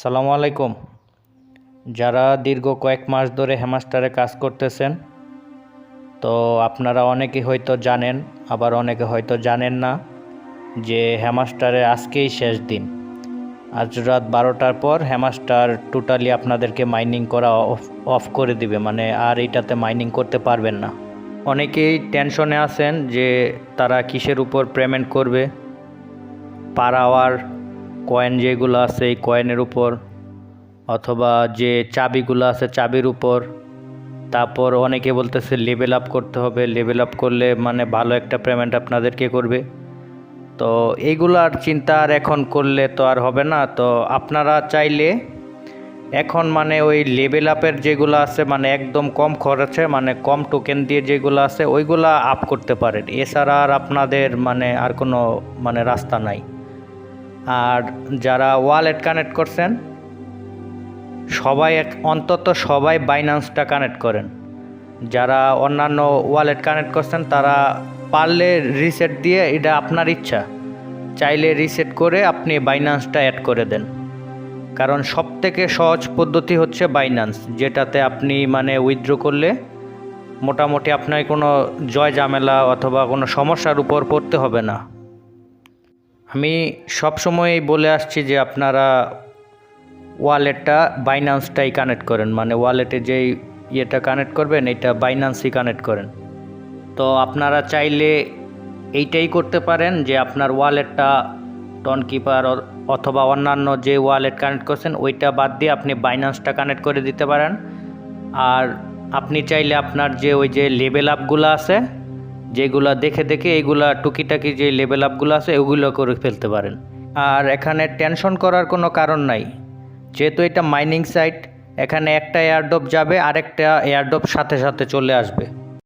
সালামু আলাইকুম। যারা দীর্ঘ কয়েক মাস ধরে হ্যামাস্টারে কাজ করতেছেন, তো আপনারা অনেকে হয়তো জানেন, আবার অনেকে হয়তো জানেন না যে হ্যামাস্টারে আজকেই শেষ দিন। আজ রাত বারোটার পর হ্যামাস্টার টোটালি আপনাদেরকে মাইনিং করা অফ অফ করে দিবে মানে আর এটাতে মাইনিং করতে পারবেন না। অনেকেই টেনশনে আছেন যে তারা কিসের উপর পেমেন্ট করবে? পার আওয়ার কয়েন যেগুলো আছে এই কয়েনের উপর, অথবা যে চাবিগুলো আছে চাবির উপর। তারপর অনেকে বলতেছে লেভেল আপ করতে হবে। লেভেল আপ করলে মানে ভালো একটা পেমেন্ট আপনাদেরকে করবে? তো এইগুলো আর চিন্তা আর এখন করলে তো আর হবে না। তো আপনারা চাইলে এখন মানে ওই লেভেল আপের যেগুলো আছে মানে একদম কম খরচে মানে কম টোকেন দিয়ে যেগুলো আছে, ওইগুলা আপ করতে পারেন। এছাড়া আর আপনাদের মানে আর কোনো মানে রাস্তা নাই। আর যারা ওয়ালেট কানেক্ট করছেন, সবাই এক- অন্তত সবাই বাইন্যান্সটা কানেক্ট করেন। যারা অন্যান্য ওয়ালেট কানেক্ট করছেন, তারা পারলে রিসেট দিয়ে এটা আপনার ইচ্ছা। চাইলে রিসেট করে আপনি বাইন্যান্সটা অ্যাড করে দেন। কারণ সব থেকে সহজ পদ্ধতি হচ্ছে বাইন্যান্স, যেটাতে আপনি মানে উইথড্র করলে মোটামুটি আপনার কোনো জয় ঝামেলা অথবা কোনো সমস্যার উপর পড়তে হবে না। আমি সবসময়ই বলে আসছি যে আপনারা ওয়ালেটটা বাইন্যান্সটাই কানেক্ট করেন। মানে ওয়ালেটে যেই ইয়েটা কানেক্ট করবেন, এটা বাইন্যান্সই কানেক্ট করেন। তো আপনারা চাইলে এইটাই করতে পারেন যে আপনার ওয়ালেটটা টন কিপার অথবা অন্যান্য যে ওয়ালেট কানেক্ট করছেন, ওইটা বাদ দিয়ে আপনি বাইন্যান্সটা কানেক্ট করে দিতে পারেন। আর আপনি চাইলে আপনার যে ওই যে লেভেল আপগুলো আছে যেগুলা দেখে দেখে এইগুলা টুকিটাকি যে লেভেল আপগুলো আছে, ওগুলো করে ফেলতে পারেন। আর এখানে টেনশন করার কোনো কারণ নাই। যেহেতু এটা মাইনিং সাইট এখানে একটা এয়ারডপ যাবে, আরেকটা এয়ারডপ সাথে সাথে চলে আসবে।